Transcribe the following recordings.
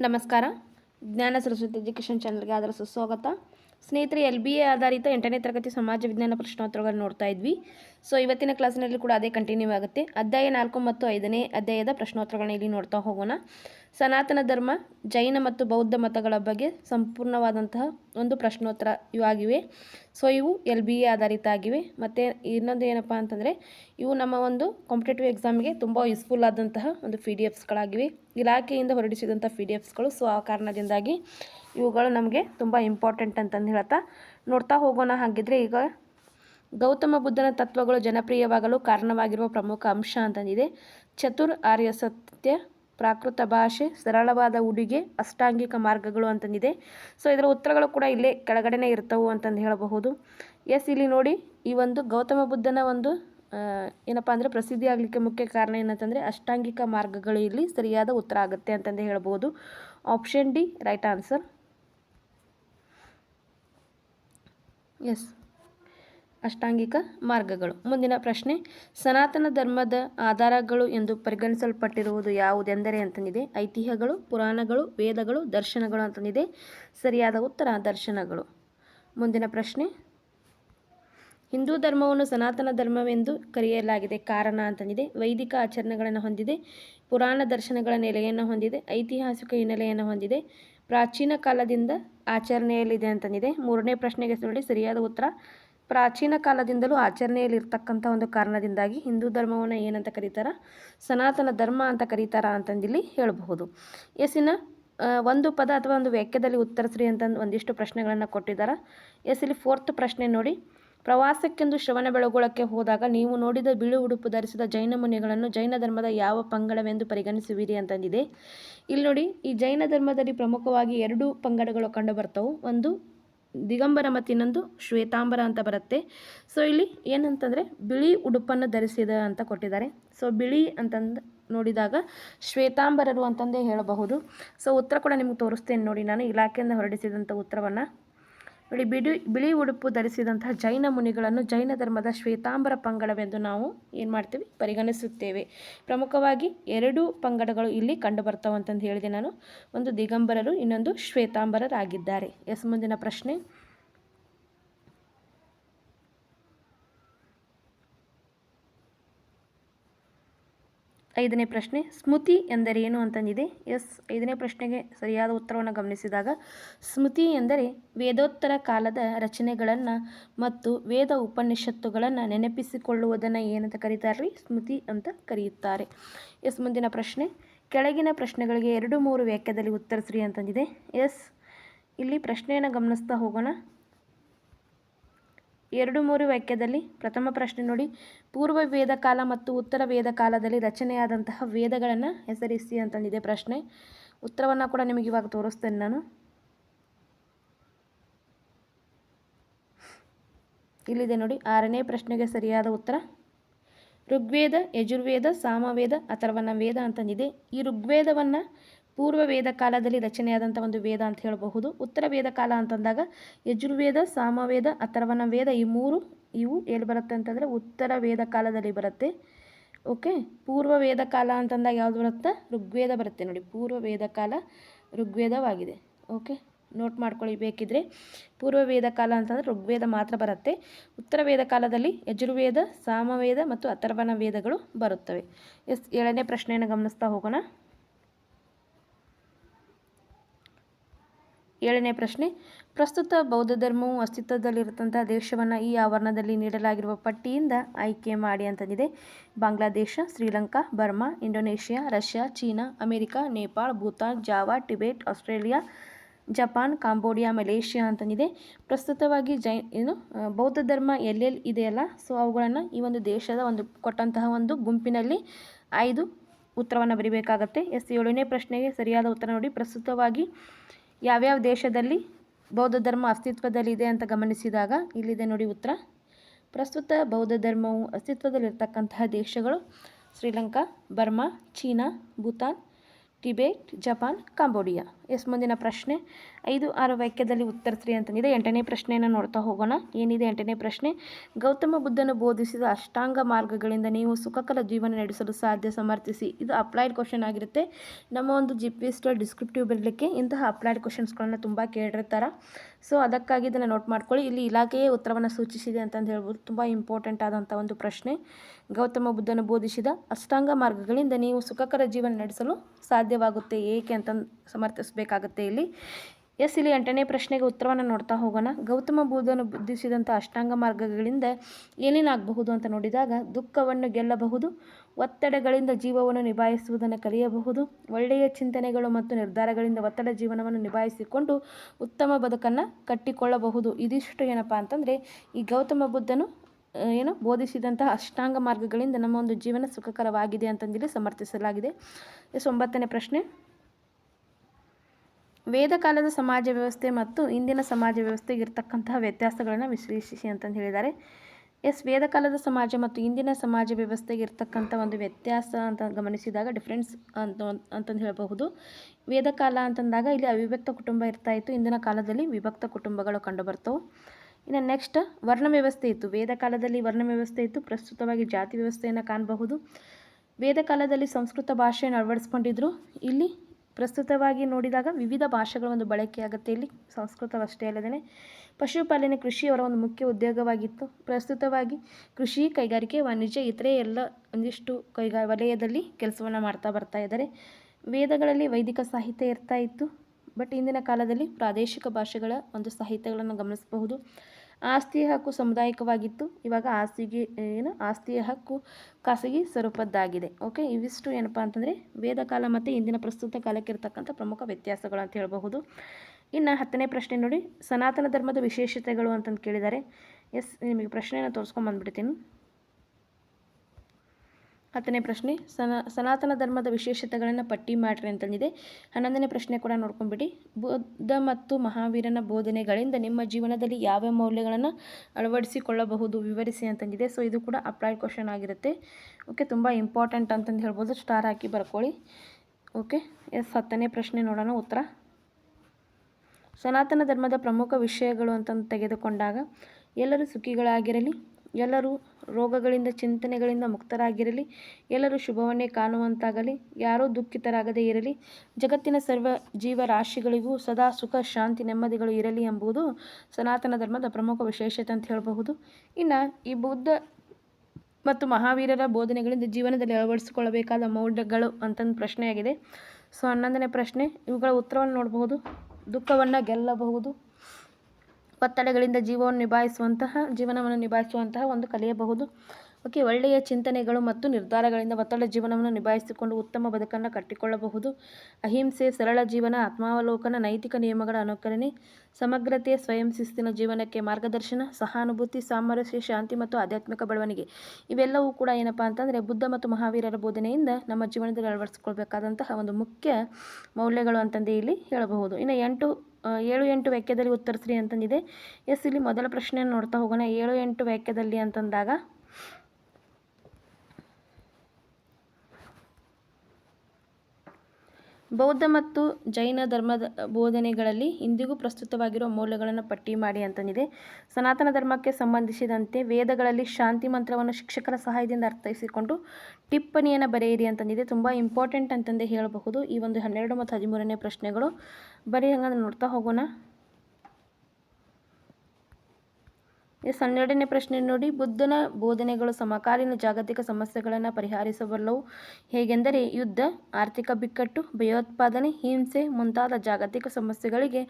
ನಮಸ್ಕಾರ ಜ್ಞಾನ ಸರಸ್ವತಿ ಎಜುಕೇಷನ್ ಚಾನಲ್ಗೆ ಅದರ ಸುಸ್ವಾಗತ ಸ್ನೇಹಿತರೆ, ಎಲ್ ಬಿ ಎ ಆಧಾರಿತ ಎಂಟನೇ ತರಗತಿ ಸಮಾಜ ವಿಜ್ಞಾನ ಪ್ರಶ್ನೋತ್ತರಗಳನ್ನು ನೋಡ್ತಾ ಇದ್ವಿ. ಸೊ ಇವತ್ತಿನ ಕ್ಲಾಸಿನಲ್ಲಿ ಕೂಡ ಅದೇ ಕಂಟಿನ್ಯೂ ಆಗುತ್ತೆ. ಅಧ್ಯಾಯ ನಾಲ್ಕು ಮತ್ತು ಐದನೇ ಅಧ್ಯಾಯದ ಪ್ರಶ್ನೋತ್ತರಗಳನ್ನ ಇಲ್ಲಿ ನೋಡ್ತಾ ಹೋಗೋಣ. ಸನಾತನ ಧರ್ಮ, ಜೈನ ಮತ್ತು ಬೌದ್ಧ ಮತಗಳ ಬಗ್ಗೆ ಸಂಪೂರ್ಣವಾದಂತಹ ಒಂದು ಪ್ರಶ್ನೋತ್ತರ ಇವಾಗಿವೆ ಸೊ ಇವು ಎಲ್ ಬಿ ಎ ಆಧಾರಿತ ಆಗಿವೆ. ಮತ್ತು ಇನ್ನೊಂದು ಏನಪ್ಪ ಅಂತಂದರೆ, ಇವು ನಮ್ಮ ಒಂದು ಕಾಂಪಿಟೇಟಿವ್ ಎಕ್ಸಾಮ್ಗೆ ತುಂಬ ಯೂಸ್ಫುಲ್ ಆದಂತಹ ಒಂದು ಪಿ ಡಿ ಎಫ್ಸ್ಗಳಾಗಿವೆ ಇಲಾಖೆಯಿಂದ ಹೊರಡಿಸಿದಂಥ ಪಿ ಡಿ ಎಫ್ಸ್ಗಳು ಸೊ ಆ ಕಾರಣದಿಂದಾಗಿ ಇವುಗಳು ನಮಗೆ ತುಂಬ ಇಂಪಾರ್ಟೆಂಟ್ ಅಂತಂದು ಹೇಳ್ತಾ ನೋಡ್ತಾ ಹೋಗೋಣ. ಹಾಗಿದ್ರೆ ಈಗ ಗೌತಮ ಬುದ್ಧನ ತತ್ವಗಳು ಜನಪ್ರಿಯವಾಗಲು ಕಾರಣವಾಗಿರುವ ಪ್ರಮುಖ ಅಂಶ ಅಂತಂದಿದೆ. ಚತುರ್ ಆರ್ಯ ಸತ್ಯ, ಪ್ರಾಕೃತ ಭಾಷೆ, ಸರಳವಾದ ಉಡುಗೆ, ಅಷ್ಟಾಂಗಿಕ ಮಾರ್ಗಗಳು ಅಂತಂದಿದೆ. ಸೊ ಇದರ ಉತ್ತರಗಳು ಕೂಡ ಇಲ್ಲೇ ಕೆಳಗಡೆನೇ ಇರ್ತವು ಅಂತಂದು ಹೇಳಬಹುದು. ಎಸ್ ಇಲ್ಲಿ ನೋಡಿ, ಈ ಒಂದು ಗೌತಮ ಬುದ್ಧನ ಒಂದು ಏನಪ್ಪ ಅಂದರೆ ಪ್ರಸಿದ್ಧಿ ಆಗಲಿಕ್ಕೆ ಮುಖ್ಯ ಕಾರಣ ಏನಂತಂದರೆ ಅಷ್ಟಾಂಗಿಕ ಮಾರ್ಗಗಳು ಇಲ್ಲಿ ಸರಿಯಾದ ಉತ್ತರ ಆಗುತ್ತೆ ಅಂತಂದು ಹೇಳ್ಬೋದು option D right answer yes. ಅಷ್ಟಾಂಗಿಕ ಮಾರ್ಗಗಳು. ಮುಂದಿನ ಪ್ರಶ್ನೆ, ಸನಾತನ ಧರ್ಮದ ಆಧಾರಗಳು ಎಂದು ಪರಿಗಣಿಸಲ್ಪಟ್ಟಿರುವುದು ಯಾವುದೆಂದರೆ ಅಂತಂದಿದೆ. ಐತಿಹ್ಯಗಳು, ಪುರಾಣಗಳು, ವೇದಗಳು, ದರ್ಶನಗಳು ಅಂತಂದಿದೆ. ಸರಿಯಾದ ಉತ್ತರ, ದರ್ಶನಗಳು. ಮುಂದಿನ ಪ್ರಶ್ನೆ, ಹಿಂದೂ ಧರ್ಮವನ್ನು ಸನಾತನ ಧರ್ಮವೆಂದು ಕರೆಯಲಾಗಿದೆ. ಕಾರಣ ಅಂತಂದಿದೆ. ವೈದಿಕ ಆಚರಣೆಗಳನ್ನು ಹೊಂದಿದೆ. ಪುರಾಣ ದರ್ಶನಗಳ ನೆಲೆಯನ್ನು ಹೊಂದಿದೆ. ಐತಿಹಾಸಿಕ ಹಿನ್ನೆಲೆಯನ್ನು ಹೊಂದಿದೆ. ಪ್ರಾಚೀನ ಕಾಲದಿಂದ ಆಚರಣೆಯಲ್ಲಿದೆ ಅಂತಂದಿದೆ. ಮೂರನೇ ಪ್ರಶ್ನೆಗೆ ನೋಡಿ, ಸರಿಯಾದ ಉತ್ತರ. ಪ್ರಾಚೀನ ಕಾಲದಿಂದಲೂ ಆಚರಣೆಯಲ್ಲಿ ಇರ್ತಕ್ಕಂಥ ಒಂದು ಕಾರಣದಿಂದಾಗಿ ಹಿಂದೂ ಧರ್ಮವನ್ನು ಏನಂತ ಕರೀತಾರ? ಸನಾತನ ಧರ್ಮ ಅಂತ ಕರೀತಾರ ಅಂತಂದಿಲ್ಲಿ ಹೇಳಬಹುದು. ಎಸ್ಸಿನ ಒಂದು ಪದ ಅಥವಾ ಒಂದು ವಾಕ್ಯದಲ್ಲಿ ಉತ್ತರಿಸ್ರಿ ಅಂತಂದು ಒಂದಿಷ್ಟು ಪ್ರಶ್ನೆಗಳನ್ನು ಕೊಟ್ಟಿದ್ದಾರೆ ಎಸ್ ಇಲ್ಲಿ ಫೋರ್ತ್ ಪ್ರಶ್ನೆ ನೋಡಿ. ಪ್ರವಾಸಕ್ಕೆಂದು ಶ್ರವಣ ಬೆಳಗೊಳಕ್ಕೆ ಹೋದಾಗ ನೀವು ನೋಡಿದ ಬಿಳಿ ಉಡುಪು ಧರಿಸಿದ ಜೈನ ಮುನಿಗಳನ್ನು ಜೈನ ಧರ್ಮದ ಯಾವ ಪಂಗಡವೆಂದು ಪರಿಗಣಿಸುವಿರಿ ಅಂತಂದಿದೆ. ಇಲ್ಲಿ ನೋಡಿ, ಈ ಜೈನ ಧರ್ಮದಲ್ಲಿ ಪ್ರಮುಖವಾಗಿ ಎರಡು ಪಂಗಡಗಳು ಕಂಡು ಬರ್ತವೆ ಒಂದು ದಿಗಂಬರ ಮತ್ತು ಇನ್ನೊಂದು ಶ್ವೇತಾಂಬರ ಅಂತ ಬರುತ್ತೆ. ಸೊ ಇಲ್ಲಿ ಏನಂತಂದರೆ ಬಿಳಿ ಉಡುಪನ್ನು ಧರಿಸಿದ ಅಂತ ಕೊಟ್ಟಿದ್ದಾರೆ. ಸೊ ಬಿಳಿ ಅಂತಂದು ನೋಡಿದಾಗ ಶ್ವೇತಾಂಬರರು ಅಂತಂದೇ ಹೇಳಬಹುದು. ಸೊ ಉತ್ತರ ಕೂಡ ನಿಮ್ಗೆ ತೋರಿಸ್ತೇನೆ ನೋಡಿ ನಾನು, ಇಲಾಖೆಯಿಂದ ಹೊರಡಿಸಿದಂಥ ಉತ್ತರವನ್ನು. ನೋಡಿ ಬಿಡಿ ಬಿಳಿ ಉಡುಪು ಧರಿಸಿದಂತಹ ಜೈನ ಮುನಿಗಳನ್ನು ಜೈನ ಧರ್ಮದ ಶ್ವೇತಾಂಬರ ಪಂಗಡವೆಂದು ನಾವು ಏನು ಮಾಡ್ತೀವಿ? ಪರಿಗಣಿಸುತ್ತೇವೆ. ಪ್ರಮುಖವಾಗಿ ಎರಡು ಪಂಗಡಗಳು ಇಲ್ಲಿ ಕಂಡು ಬರ್ತಾವಂತಂದು ಹೇಳಿದೆ ನಾನು. ಒಂದು ದಿಗಂಬರರು, ಇನ್ನೊಂದು ಶ್ವೇತಾಂಬರರಾಗಿದ್ದಾರೆ. ಎಸ್, ಮುಂದಿನ ಪ್ರಶ್ನೆ. ಐದನೇ ಪ್ರಶ್ನೆ, ಸ್ಮೃತಿ ಎಂದರೇನು? ಅಂತಂದಿದೆ. ಎಸ್, ಐದನೇ ಪ್ರಶ್ನೆಗೆ ಸರಿಯಾದ ಉತ್ತರವನ್ನು ಗಮನಿಸಿದಾಗ, ಸ್ಮೃತಿ ಎಂದರೆ ವೇದೋತ್ತರ ಕಾಲದ ರಚನೆಗಳನ್ನು ಮತ್ತು ವೇದ ಉಪನಿಷತ್ತುಗಳನ್ನು ನೆನಪಿಸಿಕೊಳ್ಳುವುದನ್ನು ಏನಂತ ಕರೀತಾರೆ ಸ್ಮೃತಿ ಅಂತ ಕರೆಯುತ್ತಾರೆ. ಎಸ್, ಮುಂದಿನ ಪ್ರಶ್ನೆ, ಕೆಳಗಿನ ಪ್ರಶ್ನೆಗಳಿಗೆ ಎರಡು ಮೂರು ವಾಕ್ಯದಲ್ಲಿ ಉತ್ತರಿಸ್ರಿ ಅಂತಂದಿದೆ. ಎಸ್, ಇಲ್ಲಿ ಪ್ರಶ್ನೆಯನ್ನು ಗಮನಿಸ್ತಾ ಹೋಗೋಣ. ಎರಡು ಮೂರು ವಾಕ್ಯದಲ್ಲಿ ಪ್ರಥಮ ಪ್ರಶ್ನೆ ನೋಡಿ. ಪೂರ್ವ ವೇದ ಕಾಲ ಮತ್ತು ಉತ್ತರ ವೇದ ಕಾಲದಲ್ಲಿ ರಚನೆಯಾದಂತಹ ವೇದಗಳನ್ನು ಹೆಸರಿಸಿ ಅಂತಂದಿದೆ ಪ್ರಶ್ನೆ. ಉತ್ತರವನ್ನು ಕೂಡ ನಿಮಗೆ ಇವಾಗ ತೋರಿಸ್ತೇನೆ ನಾನು. ಇಲ್ಲಿದೆ ನೋಡಿ, ಆರನೇ ಪ್ರಶ್ನೆಗೆ ಸರಿಯಾದ ಉತ್ತರ. ಋಗ್ವೇದ, ಯಜುರ್ವೇದ, ಸಾಮವೇದ, ಅಥರ್ವನ ವೇದ ಅಂತಂದಿದೆ. ಈ ಋಗ್ವೇದವನ್ನು ಪೂರ್ವ ವೇದ ಕಾಲದಲ್ಲಿ ರಚನೆಯಾದಂಥ ಒಂದು ವೇದ ಅಂತ ಹೇಳಬಹುದು. ಉತ್ತರ ವೇದ ಕಾಲ ಅಂತಂದಾಗ ಯಜುರ್ವೇದ, ಸಾಮವೇದ ಅಥರ್ವಣ ವೇದ ಈ ಮೂರು ಇವು ಎಲ್ಲಿ ಬರುತ್ತೆ ಅಂತಂದರೆ ಉತ್ತರ ವೇದ ಕಾಲದಲ್ಲಿ ಬರುತ್ತೆ. ಓಕೆ? ಪೂರ್ವ ವೇದ ಕಾಲ ಅಂತಂದಾಗ ಯಾವುದು ಬರುತ್ತೆ? ಋಗ್ವೇದ ಬರುತ್ತೆ ನೋಡಿ. ಪೂರ್ವ ವೇದ ಕಾಲ ಋಗ್ವೇದವಾಗಿದೆ. ಓಕೆ? ನೋಟ್ ಮಾಡ್ಕೊಳ್ಳಿ ಬೇಕಿದ್ರೆ. ಪೂರ್ವ ವೇದ ಕಾಲ ಅಂತಂದರೆ ಋಗ್ವೇದ ಮಾತ್ರ ಬರುತ್ತೆ. ಉತ್ತರ ವೇದ ಕಾಲದಲ್ಲಿ ಯಜುರ್ವೇದ, ಸಾಮವೇದ ಮತ್ತು ಅಥರ್ವಣ ವೇದಗಳು ಬರುತ್ತವೆ. ಎಸ್, ಏಳನೇ ಪ್ರಶ್ನೆಯನ್ನು ಗಮನಿಸ್ತಾ ಹೋಗೋಣ. ಏಳನೇ ಪ್ರಶ್ನೆ, ಪ್ರಸ್ತುತ ಬೌದ್ಧ ಧರ್ಮವು ಅಸ್ತಿತ್ವದಲ್ಲಿರುತ್ತಂತಹ ದೇಶವನ್ನು ಈ ಆವರಣದಲ್ಲಿ ನೀಡಲಾಗಿರುವ ಪಟ್ಟಿಯಿಂದ ಆಯ್ಕೆ ಮಾಡಿ ಅಂತಂದಿದೆ. Bangladesh, Sri Lanka, Burma, Indonesia, Russia, China, America, Nepal, Bhutan, Java, Tibet, Australia, Japan, Cambodia, Malaysia ಅಂತಂದಿದೆ. ಪ್ರಸ್ತುತವಾಗಿ ಜೈ, ಏನು ಬೌದ್ಧ ಧರ್ಮ ಎಲ್ಲೆಲ್ಲಿ ಇದೆಯಲ್ಲ, ಸೊ ಅವುಗಳನ್ನು ಈ ಒಂದು ದೇಶದ ಒಂದು ಕೊಟ್ಟಂತಹ ಒಂದು ಗುಂಪಿನಲ್ಲಿ ಐದು ಉತ್ತರವನ್ನು ಬರೀಬೇಕಾಗತ್ತೆ. ಎಸ್, ಏಳನೇ ಪ್ರಶ್ನೆಗೆ ಸರಿಯಾದ ಉತ್ತರ ನೋಡಿ. ಪ್ರಸ್ತುತವಾಗಿ ಯಾವ್ಯಾವ ದೇಶದಲ್ಲಿ ಬೌದ್ಧ ಧರ್ಮ ಅಸ್ತಿತ್ವದಲ್ಲಿದೆ ಅಂತ ಗಮನಿಸಿದಾಗ ಇಲ್ಲಿದೆ ನೋಡಿ ಉತ್ತರ. ಪ್ರಸ್ತುತ ಬೌದ್ಧ ಧರ್ಮವು ಅಸ್ತಿತ್ವದಲ್ಲಿರ್ತಕ್ಕಂತಹ ದೇಶಗಳು Sri Lanka, Burma, China, Bhutan, Tibet, Japan, Cambodia. Yes ಮುಂದಿನ ಪ್ರಶ್ನೆ. ಐದು ಆರು ವಾಕ್ಯದಲ್ಲಿ ಉತ್ತರಿಸ್ರಿ ಅಂತಂದಿದೆ. ಎಂಟನೇ ಪ್ರಶ್ನೆಯನ್ನು ನೋಡ್ತಾ ಹೋಗೋಣ. ಏನಿದೆ ಎಂಟನೇ ಪ್ರಶ್ನೆ? ಗೌತಮ ಬುದ್ಧನು ಬೋಧಿಸಿದ ಅಷ್ಟಾಂಗ ಮಾರ್ಗಗಳಿಂದ ನೀವು ಸುಖಕರ ಜೀವನ ನಡೆಸಲು ಸಾಧ್ಯ ಸಮರ್ಥಿಸಿ. ಇದು ಅಪ್ಲೈಡ್ ಕ್ವಶನ್ ಆಗಿರುತ್ತೆ. ನಮ್ಮ ಒಂದು ಜಿ ಪಿ ಎಸ್ ಡಿಸ್ಕ್ರಿಪ್ಟಿವ್ ಬರಲಿಕ್ಕೆ ಇಂತಹ ಅಪ್ಲೈಡ್ ಕ್ವಶನ್ಸ್ಗಳನ್ನ ತುಂಬ ಕೇಳಿರ್ತಾರೆ. ಸೊ, ಅದಕ್ಕಾಗಿ ಇದನ್ನು ನೋಟ್ ಮಾಡ್ಕೊಳ್ಳಿ. ಇಲ್ಲಿ ಇಲಾಖೆಯೇ ಉತ್ತರವನ್ನು ಸೂಚಿಸಿದೆ ಅಂತಂದು ಹೇಳ್ಬೋದು. ತುಂಬ ಇಂಪಾರ್ಟೆಂಟ್ ಆದಂಥ ಒಂದು ಪ್ರಶ್ನೆ. ಗೌತಮ ಬುದ್ಧನು ಬೋಧಿಸಿದ ಅಷ್ಟಾಂಗ ಮಾರ್ಗಗಳಿಂದ ನೀವು ಸುಖಕರ ಜೀವನ ನಡೆಸಲು ಸಾಧ್ಯವಾಗುತ್ತೆ ಏಕೆ ಅಂತ ಸಮರ್ಥಿಸಬೇಕಾಗುತ್ತೆ ಇಲ್ಲಿ. ಎಸ್, ಇಲ್ಲಿ ಎಂಟನೇ ಪ್ರಶ್ನೆಗೆ ಉತ್ತರವನ್ನು ನೋಡ್ತಾ ಹೋಗೋಣ. ಗೌತಮ ಬುದ್ಧನು ಬುದ್ಧಿಸಿದಂಥ ಅಷ್ಟಾಂಗ ಮಾರ್ಗಗಳಿಂದ ಏನೇನಾಗಬಹುದು ಅಂತ ನೋಡಿದಾಗ ದುಃಖವನ್ನು ಗೆಲ್ಲಬಹುದು, ಒತ್ತಡಗಳಿಂದ ಜೀವವನ್ನು ನಿಭಾಯಿಸುವುದನ್ನು ಕಲಿಯಬಹುದು, ಒಳ್ಳೆಯ ಚಿಂತನೆಗಳು ಮತ್ತು ನಿರ್ಧಾರಗಳಿಂದ ಒತ್ತಡ ಜೀವನವನ್ನು ನಿಭಾಯಿಸಿಕೊಂಡು ಉತ್ತಮ ಬದುಕನ್ನು ಕಟ್ಟಿಕೊಳ್ಳಬಹುದು. ಇದಿಷ್ಟು ಏನಪ್ಪ ಅಂತಂದರೆ, ಈ ಗೌತಮ ಬುದ್ಧನು ಏನು ಬೋಧಿಸಿದಂತಹ ಅಷ್ಟಾಂಗ ಮಾರ್ಗಗಳಿಂದ ನಮ್ಮ ಒಂದು ಜೀವನ ಸುಖಕರವಾಗಿದೆ ಅಂತಂದೇಳಿ ಸಮರ್ಥಿಸಲಾಗಿದೆ. ಎಸ್, ಒಂಬತ್ತನೇ ಪ್ರಶ್ನೆ. ವೇದಕಾಲದ ಸಮಾಜ ವ್ಯವಸ್ಥೆ ಮತ್ತು ಇಂದಿನ ಸಮಾಜ ವ್ಯವಸ್ಥೆಗೆ ಇರತಕ್ಕಂತಹ ವ್ಯತ್ಯಾಸಗಳನ್ನು ವಿಶ್ಲೇಷಿಸಿ ಅಂತಂದು ಹೇಳಿದ್ದಾರೆ. ಎಸ್, ವೇದಕಾಲದ ಸಮಾಜ ಮತ್ತು ಇಂದಿನ ಸಮಾಜ ವ್ಯವಸ್ಥೆಗೆ ಇರ್ತಕ್ಕಂಥ ಒಂದು ವ್ಯತ್ಯಾಸ ಅಂತ ಗಮನಿಸಿದಾಗ ಡಿಫ್ರೆನ್ಸ್ ಅಂತ ಅಂತಂದು ಹೇಳಬಹುದು. ವೇದಕಾಲ ಅಂತಂದಾಗ ಇಲ್ಲಿ ಅವಿಭಕ್ತ ಕುಟುಂಬ ಇರ್ತಾ ಇತ್ತು. ಇಂದಿನ ಕಾಲದಲ್ಲಿ ವಿಭಕ್ತ ಕುಟುಂಬಗಳು ಕಂಡುಬರ್ತವೆ ಇನ್ನು ನೆಕ್ಸ್ಟ್ ವರ್ಣ ವ್ಯವಸ್ಥೆ ಇತ್ತು. ವೇದ ಕಾಲದಲ್ಲಿ ವರ್ಣ ವ್ಯವಸ್ಥೆ ಇತ್ತು. ಪ್ರಸ್ತುತವಾಗಿ ಜಾತಿ ವ್ಯವಸ್ಥೆಯನ್ನು ಕಾಣಬಹುದು. ವೇದ ಕಾಲದಲ್ಲಿ ಸಂಸ್ಕೃತ ಭಾಷೆಯನ್ನು ಅಳವಡಿಸ್ಕೊಂಡಿದ್ರು. ಇಲ್ಲಿ ಪ್ರಸ್ತುತವಾಗಿ ನೋಡಿದಾಗ ವಿವಿಧ ಭಾಷೆಗಳ ಒಂದು ಬಳಕೆ ಆಗುತ್ತೆ ಇಲ್ಲಿ. ಸಂಸ್ಕೃತವಷ್ಟೇ ಅಲ್ಲದೇ ಪಶುಪಾಲನೆ ಕೃಷಿ ಅವರ ಒಂದು ಮುಖ್ಯ ಉದ್ಯೋಗವಾಗಿತ್ತು. ಪ್ರಸ್ತುತವಾಗಿ ಕೃಷಿ, ಕೈಗಾರಿಕೆ, ವಾಣಿಜ್ಯ, ಇತರೆ ಎಲ್ಲ ಒಂದಿಷ್ಟು ಕೈಗಾ, ವಲಯದಲ್ಲಿ ಕೆಲಸವನ್ನು ಮಾಡ್ತಾ ಬರ್ತಾ ಇದ್ದಾರೆ. ವೇದಗಳಲ್ಲಿ ವೈದಿಕ ಸಾಹಿತ್ಯ ಇರ್ತಾ ಇತ್ತು. ಬಟ್ ಇಂದಿನ ಕಾಲದಲ್ಲಿ ಪ್ರಾದೇಶಿಕ ಭಾಷೆಗಳ ಒಂದು ಸಾಹಿತ್ಯಗಳನ್ನು ಗಮನಿಸಬಹುದು. ಆಸ್ತಿಯ ಹಕ್ಕು ಸಮುದಾಯಿಕವಾಗಿತ್ತು. ಇವಾಗ ಆಸ್ತಿಗೆ, ಏನು, ಆಸ್ತಿಯ ಹಕ್ಕು ಖಾಸಗಿ ಸ್ವರೂಪದ್ದಾಗಿದೆ. ಓಕೆ, ಇವಿಷ್ಟು ಏನಪ್ಪ ಅಂತಂದರೆ ವೇದಕಾಲ ಮತ್ತು ಇಂದಿನ ಪ್ರಸ್ತುತ ಕಾಲಕ್ಕೆ ಇರತಕ್ಕಂಥ ಪ್ರಮುಖ ವ್ಯತ್ಯಾಸಗಳು ಅಂತ ಹೇಳಬಹುದು. ಇನ್ನು ಹತ್ತನೇ ಪ್ರಶ್ನೆ ನೋಡಿ. ಸನಾತನ ಧರ್ಮದ ವಿಶೇಷತೆಗಳು ಅಂತಂದು ಕೇಳಿದ್ದಾರೆ. ಎಸ್, ನಿಮಗೆ ಪ್ರಶ್ನೆಯನ್ನು ತೋರಿಸ್ಕೊಂಡು ಬಂದುಬಿಡ್ತೀನಿ. ಹತ್ತನೇ ಪ್ರಶ್ನೆ, ಸನ, ಸನಾತನ ಧರ್ಮದ ವಿಶೇಷತೆಗಳನ್ನು ಪಟ್ಟಿ ಮಾಡ್ರಿ ಅಂತಂದಿದೆ ಹನ್ನೊಂದನೇ ಪ್ರಶ್ನೆ ಕೂಡ ನೋಡ್ಕೊಂಬಿಡಿ. ಬುದ್ಧ ಮತ್ತು ಮಹಾವೀರನ ಬೋಧನೆಗಳಿಂದ ನಿಮ್ಮ ಜೀವನದಲ್ಲಿ ಯಾವ ಮೌಲ್ಯಗಳನ್ನು ಅಳವಡಿಸಿಕೊಳ್ಳಬಹುದು ವಿವರಿಸಿ ಅಂತಂದಿದೆ ಸೊ ಇದು ಕೂಡ ಅಪ್ಲೈಡ್ ಕ್ವಶನ್ ಆಗಿರುತ್ತೆ. ಓಕೆ ತುಂಬ ಇಂಪಾರ್ಟೆಂಟ್ ಅಂತಂದು ಹೇಳ್ಬೋದು. ಸ್ಟಾರ್ ಹಾಕಿ ಬರ್ಕೊಳ್ಳಿ. ಓಕೆ ಎಸ್, ಹತ್ತನೇ ಪ್ರಶ್ನೆ ನೋಡೋಣ ಉತ್ತರ. ಸನಾತನ ಧರ್ಮದ ಪ್ರಮುಖ ವಿಷಯಗಳು ಅಂತಂದು ತೆಗೆದುಕೊಂಡಾಗ, ಎಲ್ಲರೂ ಸುಖಿಗಳಾಗಿರಲಿ ಎಲ್ಲರೂ ರೋಗಗಳಿಂದ, ಚಿಂತನೆಗಳಿಂದ ಮುಕ್ತರಾಗಿರಲಿ. ಎಲ್ಲರೂ ಶುಭವನ್ನೇ ಕಾಣುವಂತಾಗಲಿ. ಯಾರೂ ದುಃಖಿತರಾಗದೇ ಇರಲಿ. ಜಗತ್ತಿನ ಸರ್ವ ಜೀವರಾಶಿಗಳಿಗೂ ಸದಾ ಸುಖ, ಶಾಂತಿ, ನೆಮ್ಮದಿಗಳು ಇರಲಿ ಎಂಬುದು ಸನಾತನ ಧರ್ಮದ ಪ್ರಮುಖ ವಿಶೇಷತೆ ಅಂತ ಹೇಳಬಹುದು. ಇನ್ನು ಈ ಬುದ್ಧ ಮತ್ತು ಮಹಾವೀರರ ಬೋಧನೆಗಳಿಂದ ಜೀವನದಲ್ಲಿ ಅಳವಡಿಸಿಕೊಳ್ಳಬೇಕಾದ ಮೌಲ್ಯಗಳು ಅಂತಂದು ಪ್ರಶ್ನೆಯಾಗಿದೆ. ಸೊ, ಹನ್ನೊಂದನೇ ಪ್ರಶ್ನೆ, ಇವುಗಳ ಉತ್ತರವನ್ನು ನೋಡಬಹುದು. ದುಃಖವನ್ನು ಗೆಲ್ಲಬಹುದು. ಒತ್ತಡಗಳಿಂದ ಜೀವವನ್ನು ನಿಭಾಯಿಸುವಂತಹ, ಜೀವನವನ್ನು ನಿಭಾಯಿಸುವಂತಹ ಒಂದು ಕಲಿಯಬಹುದು ಓಕೆ, ಒಳ್ಳೆಯ ಚಿಂತನೆಗಳು ಮತ್ತು ನಿರ್ಧಾರಗಳಿಂದ ಒತ್ತಡ ಜೀವನವನ್ನು ನಿಭಾಯಿಸಿಕೊಂಡು ಉತ್ತಮ ಬದುಕನ್ನು ಕಟ್ಟಿಕೊಳ್ಳಬಹುದು. ಅಹಿಂಸೆ, ಸರಳ ಜೀವನ, ಆತ್ಮಾವಲೋಕನ, ನೈತಿಕ ನಿಯಮಗಳ ಅನುಕರಣೆ ಸಮಗ್ರತೆ ಸ್ವಯಂ ಶಿಸ್ತಿನ ಜೀವನಕ್ಕೆ ಮಾರ್ಗದರ್ಶನ, ಸಹಾನುಭೂತಿ, ಸಾಮರಸ್ಯ, ಶಾಂತಿ ಮತ್ತು ಆಧ್ಯಾತ್ಮಿಕ ಬೆಳವಣಿಗೆ. ಇವೆಲ್ಲವೂ ಕೂಡ ಏನಪ್ಪ ಅಂತಂದರೆ ಬುದ್ಧ ಮತ್ತು ಮಹಾವೀರರ ಬೋಧನೆಯಿಂದ ನಮ್ಮ ಜೀವನದಲ್ಲಿ ಅಳವಡಿಸಿಕೊಳ್ಬೇಕಾದಂತಹ ಒಂದು ಮುಖ್ಯ ಮೌಲ್ಯಗಳು ಅಂತಂದೇ ಇಲ್ಲಿ ಹೇಳಬಹುದು. ಇನ್ನು ಎಂಟು ಏಳು ಎಂಟು ವಾಕ್ಯದಲ್ಲಿ ಉತ್ತರಿಸ್ರಿ ಅಂತಂದಿದೆ. ಎಸ್, ಇಲ್ಲಿ ಮೊದಲ ಪ್ರಶ್ನೆಯನ್ನು ನೋಡ್ತಾ ಹೋಗೋಣ. ಏಳು ಎಂಟು ವಾಕ್ಯದಲ್ಲಿ ಅಂತಂದಾಗ ಬೌದ್ಧ ಮತ್ತು ಜೈನ ಧರ್ಮದ ಬೋಧನೆಗಳಲ್ಲಿ ಇಂದಿಗೂ ಪ್ರಸ್ತುತವಾಗಿರುವ ಮೌಲ್ಯಗಳನ್ನು ಪಟ್ಟಿ ಮಾಡಿ ಅಂತಂದಿದೆ. ಸನಾತನ ಧರ್ಮಕ್ಕೆ ಸಂಬಂಧಿಸಿದಂತೆ ವೇದಗಳಲ್ಲಿ ಶಾಂತಿ ಮಂತ್ರವನ್ನು ಶಿಕ್ಷಕರ ಸಹಾಯದಿಂದ ಅರ್ಥೈಸಿಕೊಂಡು ಟಿಪ್ಪಣಿಯನ್ನು ಬರೆಯಿರಿ ಅಂತಂದಿದೆ. ತುಂಬ ಇಂಪಾರ್ಟೆಂಟ್ ಅಂತಂದೇ ಹೇಳಬಹುದು. ಈ ಒಂದು ಹನ್ನೆರಡು ಮತ್ತು ಹದಿಮೂರನೇ ಪ್ರಶ್ನೆಗಳು. ಬರೀ ಹಂಗಂದ್ರೆ ನೋಡ್ತಾ ಹೋಗೋಣ. ಎಸ್ ಹನ್ನೆರಡನೇ ಪ್ರಶ್ನೆ ನೋಡಿ, ಬುದ್ಧನ ಬೋಧನೆಗಳು ಸಮಕಾಲೀನ ಜಾಗತಿಕ ಸಮಸ್ಯೆಗಳನ್ನು ಪರಿಹರಿಸಬಲ್ಲವು. ಹೇಗೆಂದರೆ, ಯುದ್ಧ, ಆರ್ಥಿಕ ಬಿಕ್ಕಟ್ಟು, ಭಯೋತ್ಪಾದನೆ, ಹಿಂಸೆ ಮುಂತಾದ ಜಾಗತಿಕ ಸಮಸ್ಯೆಗಳಿಗೆ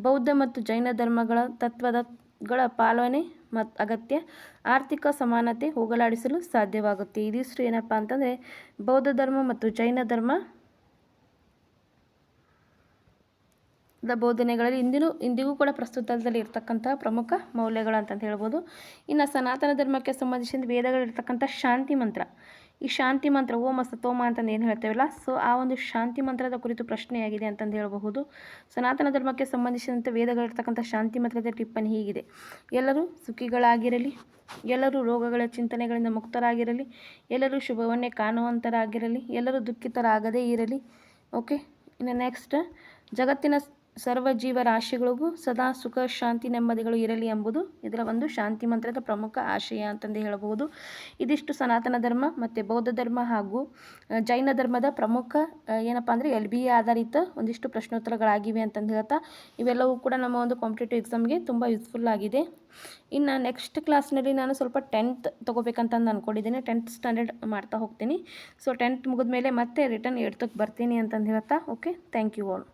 ಬೌದ್ಧ ಮತ್ತು ಜೈನ ಧರ್ಮಗಳ ತತ್ವದಗಳ ಪಾಲನೆ ಮತ್ತು ಅಗತ್ಯ ಆರ್ಥಿಕ ಸಮಾನತೆ ಹೋಗಲಾಡಿಸಲು ಸಾಧ್ಯವಾಗುತ್ತೆ. ಇದಿಷ್ಟು ಏನಪ್ಪ ಅಂತಂದರೆ, ಬೌದ್ಧ ಧರ್ಮ ಮತ್ತು ಜೈನ ಧರ್ಮ ದ ಬೋಧನೆಗಳಲ್ಲಿ ಇಂದಿನೂ ಇಂದಿಗೂ ಕೂಡ ಪ್ರಸ್ತುತದಲ್ಲಿ ಇರತಕ್ಕಂಥ ಪ್ರಮುಖ ಮೌಲ್ಯಗಳು ಅಂತಂತ ಹೇಳ್ಬೋದು. ಇನ್ನು ಸನಾತನ ಧರ್ಮಕ್ಕೆ ಸಂಬಂಧಿಸಿದ ವೇದಗಳಿರ್ತಕ್ಕಂಥ ಶಾಂತಿ ಮಂತ್ರ. ಈ ಶಾಂತಿ ಮಂತ್ರ ಓಮ ಸತೋಮ ಅಂತಂದು ಏನು ಹೇಳ್ತೇವಲ್ಲ, ಸೊ ಆ ಒಂದು ಶಾಂತಿ ಮಂತ್ರದ ಕುರಿತು ಪ್ರಶ್ನೆಯಾಗಿದೆ ಅಂತಂದು ಹೇಳಬಹುದು. ಸನಾತನ ಧರ್ಮಕ್ಕೆ ಸಂಬಂಧಿಸಿದಂತೆ ವೇದಗಳಿರ್ತಕ್ಕಂಥ ಶಾಂತಿ ಮಂತ್ರದ ಟಿಪ್ಪಣಿ ಹೀಗಿದೆ. ಎಲ್ಲರೂ ಸುಖಿಗಳಾಗಿರಲಿ, ಎಲ್ಲರೂ ರೋಗಗಳ ಚಿಂತನೆಗಳಿಂದ ಮುಕ್ತರಾಗಿರಲಿ, ಎಲ್ಲರೂ ಶುಭವನ್ನೇ ಕಾಣುವಂತರಾಗಿರಲಿ, ಎಲ್ಲರೂ ದುಃಖಿತರಾಗದೇ ಇರಲಿ, ಓಕೆ? ಇನ್ನು ನೆಕ್ಸ್ಟ್ ಜಗತ್ತಿನ ಸರ್ವ ಜೀವರಾಶಿಗಳಿಗೂ ಸದಾ ಸುಖ, ಶಾಂತಿ, ನೆಮ್ಮದಿಗಳು ಇರಲಿ ಎಂಬುದು ಇದರ ಒಂದು ಶಾಂತಿ ಮಂತ್ರದ ಪ್ರಮುಖ ಆಶಯ ಅಂತಂದು ಹೇಳಬಹುದು. ಇದಿಷ್ಟು ಸನಾತನ ಧರ್ಮ ಮತ್ತು ಬೌದ್ಧ ಧರ್ಮ ಹಾಗೂ ಜೈನ ಧರ್ಮದ ಪ್ರಮುಖ ಏನಪ್ಪ ಅಂದರೆ ಎಲ್ ಬಿ ಆಧಾರಿತ ಒಂದಿಷ್ಟು ಪ್ರಶ್ನೋತ್ತರಗಳಾಗಿವೆ ಅಂತಂದು ಹೇಳ್ತಾ, ಇವೆಲ್ಲವೂ ಕೂಡ ನಮ್ಮ ಒಂದು ಕಾಂಪಿಟೇಟಿವ್ ಎಕ್ಸಾಮ್ಗೆ ತುಂಬ ಯೂಸ್ಫುಲ್ ಆಗಿದೆ. ಇನ್ನು ನೆಕ್ಸ್ಟ್ ಕ್ಲಾಸ್ನಲ್ಲಿ ನಾನು ಸ್ವಲ್ಪ ಟೆಂತ್ ತೊಗೋಬೇಕಂತಂದು ಅಂದ್ಕೊಂಡಿದ್ದೀನಿ ಟೆಂತ್ ಸ್ಟ್ಯಾಂಡರ್ಡ್ ಮಾಡ್ತಾ ಹೋಗ್ತೀನಿ. ಸೊ ಟೆಂತ್ ಮುಗಿದ್ಮೇಲೆ ಮತ್ತೆ ರಿಟರ್ನ್ ಎಡ್ತಕ್ಕೆ ಬರ್ತೀನಿ ಅಂತಂದು ಹೇಳ್ತಾ, ಓಕೆ, ಥ್ಯಾಂಕ್ ಯು ಆಲ್.